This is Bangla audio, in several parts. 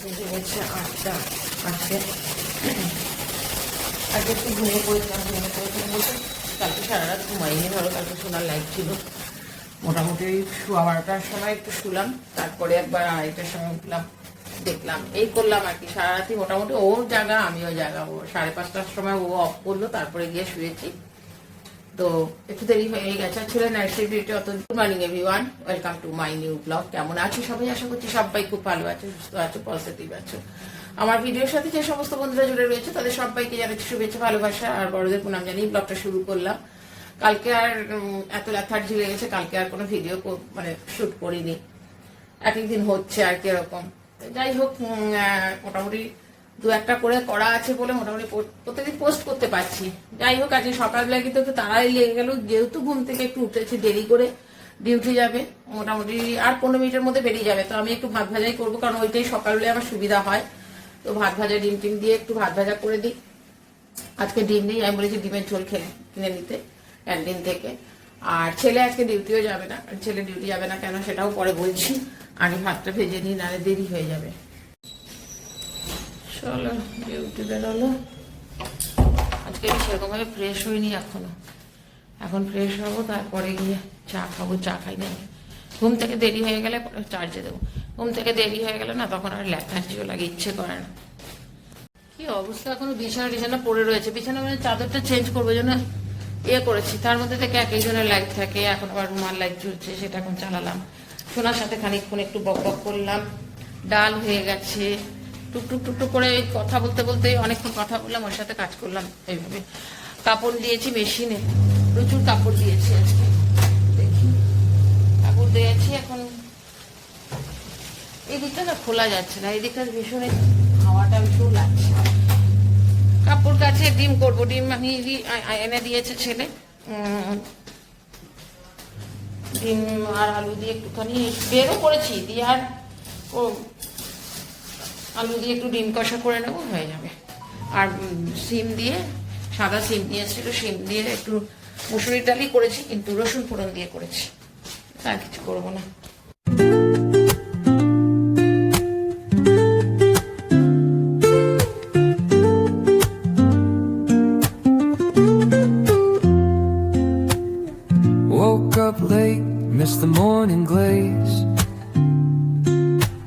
বেজে গেছে আটটা আজকে আজকে একটু ঘুমিয়ে পড়েছিলাম ঘুমিয়ে পড়েছিলাম বলতে কালকে সারা রাত ঘুমাইনি ধরো কালকে শোনার লাইট ছিল মোটামুটি সোয়া বারোটার সময় একটু শুলাম তারপরে একবার আড়াইটার সময় উঠলাম দেখলাম এই করলাম আর কি সারা রাতি মোটামুটি ওর জায়গা আমিও জায়গা ও সাড়ে পাঁচটার সময় ও অফ করল তারপরে গিয়ে শুয়েছি তো একটু দেরি হয়ে গেছে ছিল নার্সারি বিউটি অত good morning everyone welcome to my new blog কেমন আছো সবাই? আশা করছি সবাই খুব ভালো আছে, সুস্থ আছো পজিটিভ আছো। আমার ভিডিওর সাথে যে সমস্ত বন্ধুরা জুড়ে রয়েছে, তাদের সবাইকে জানাচ্ছি শুভেচ্ছা, ভালোবাসা আর বড়দের প্রণাম জানিয়ে ব্লগটা শুরু করলাম। কালকে আর এত ল্যাথার্জি লেগেছে কালকে আর কোনো ভিডিও মানে শুট করিনি। এক একদিন হচ্ছে আর কি এরকম যাই হোক মোটামুটি দু একটা করে করা আছে বলে মোটামুটি প্রত্যেকদিন পোস্ট করতে পারছি। যাই হোক, আজকে সকালবেলা কিন্তু একটু তাড়াই লেগে গেল। যেহেতু ঘুম থেকে একটু উঠেছি, দেরি করে ডিউটি যাবে, মোটামুটি আর পনেরো মিনিটের মধ্যে বেরিয়ে যাবে। তো আমি একটু ভাত ভাজাই করব, কারণ ওইটাই সকালবেলা আমার সুবিধা হয়। তো ভাত ভাজা, ডিম টিম দিয়ে একটু ভাত ভাজা করে দিই। আজকে ডিম নেই, আমি বলেছি ডিমের ঝোল খেলে কিনে নিতে ক্যান্টিন থেকে। আর ছেলে আজকে ডিউটিও যাবে না। ছেলে ডিউটি যাবে না কেন সেটাও পরে বলছি। আগে ভাতটা ভেজে নিই, নাহলে দেরি হয়ে যাবে। চলো, ডিউটি বেরোলো। আজকে আমি সেরকমভাবে ফ্রেশ হইনি এখনও। এখন ফ্রেশ হব, তারপরে গিয়ে চা খাব, চা খাই না ঘুম থেকে দেরি হয়ে গেলে চার্জে দেবো। ঘুম থেকে দেরি হয়ে গেলে না তখন আর ল্যাথার্জিও লাগে, ইচ্ছে করে না। কি অবস্থা এখনও? বিছানা টিছানা পড়ে রয়েছে। বিছানা মানে চাদরটা চেঞ্জ করব জন্য ইয়ে করেছি। তার মধ্যে থেকে এক একজনের লাইট থাকে। এখন আবার রুমার লাইট চলছে সেটা এখন চালালাম। সোনার সাথে খানিকক্ষণ একটু বক বক করলাম। ডাল হয়ে গেছে। টুকটুক টুকটুক করে কথা বলতে বলতে অনেকক্ষণ কথা বললাম, ওর সাথে কাজ করলাম এইভাবে। কাপড় দিয়েছি মেশিনে, প্রচুর কাপড় দিয়েছি আজকে। দেখি। কাপড় দিয়েছি এখন। এই দিকটা না খোলা যাচ্ছে না এই দিকটা ভীষণ হাওয়াটা ভীষণ লাগছে। কাপড় কাছে ডিম করব, ডিম আমি এনে দিয়েছে ছেলে। ডিম আর আলু দিয়ে একটুখানি বেরও করেছি, দিয়ে আর আলু দিয়ে একটু ডিম কষা করে নেব হয়ে যাবে। আর সিম দিয়ে সাদা সিম দিয়েছিল সিম দিয়ে একটু মুসুরির ডালই করেছি কিন্তু রসুন ফোড়ন দিয়ে করেছি। আর কিছু করব না। Late, missed the morning glaze.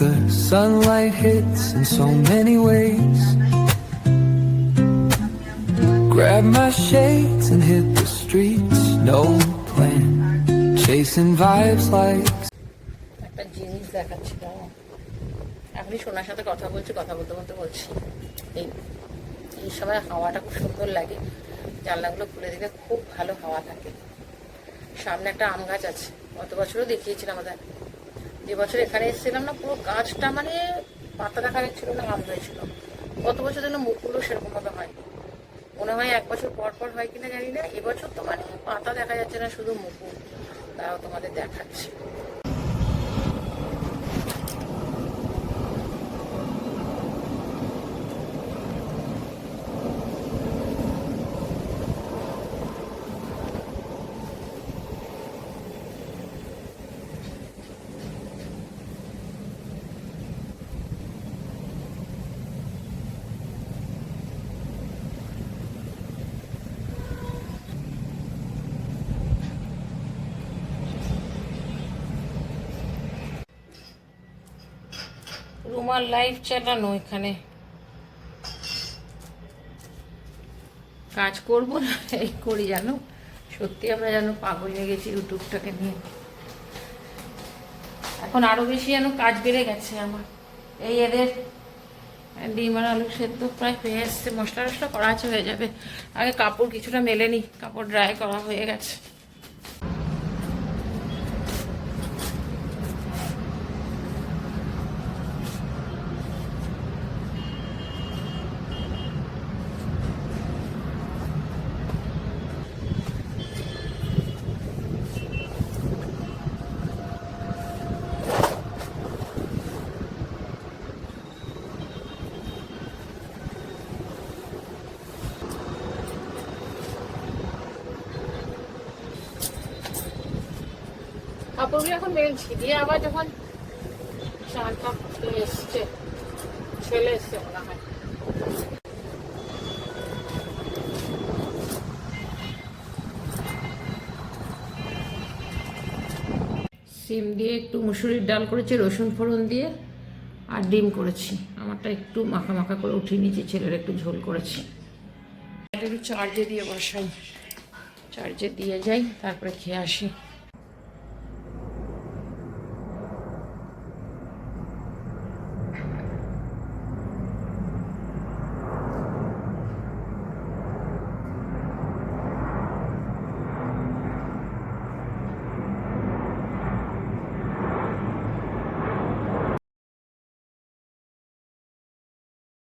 The sunlight hits in so many ways. Grab my shades and hit the streets, no plan. Chasing vibes like একটা জিনিস দেখাচ্ছি এখনই সোনার সাথে কথা বলছি কথা বলতে বলতে বলছি। এই এই সময় হাওয়াটা খুব সুন্দর লাগে। জানলাগুলো খুলে দিলে খুব ভালো হাওয়া থাকে। সামনে একটা আম গাছ আছে। গত বছরও দেখিয়েছিলাম আমাদের যে বছর এখানে এসেছিলাম না, পুরো গাছটা মানে পাতা দেখা যাচ্ছিল না আম হয়েছিল গত বছর যেন মুখগুলো সেরকম ভাবে হয় মনে হয় এক বছর পর পর হয় কিনা জানি না, এবছর তো মানে পাতা দেখা যাচ্ছে না, শুধু মুকুল তারাও তোমাদের দেখাচ্ছি। রুমাল লাইভ চালানো এখানে। কাজ করব না, এই করি জানো? সত্যি আমরা যেন পাগল হয়ে গেছি ইউটিউবটাকে নিয়ে। এখন আরও বেশি যেন কাজ বেড়ে গেছে আমার। এই এদের ডিম আর আলু সেদ্ধ প্রায় হয়ে এসছে। মশলা টশলা করা আছে, হয়ে যাবে। আগে কাপড় কিছুটা মেলেনি কাপড় ড্রাই করা হয়ে গেছে। কাপড়গুলো এখন মেলছি দিয়ে আবার যখন চানটা এসছে ছেলে এসছে মনে হয়। সিম দিয়ে একটু মুসুরির ডাল করেছি রসুন ফোড়ন দিয়ে আর ডিম করেছি। আমারটা একটু মাখা মাখা করে উঠিয়ে নিয়েছি ছেলের একটু ঝোল করেছি। একটু চার্জে দিয়ে বসাই। চার্জে দিয়ে যাই তারপরে খেয়ে আসি।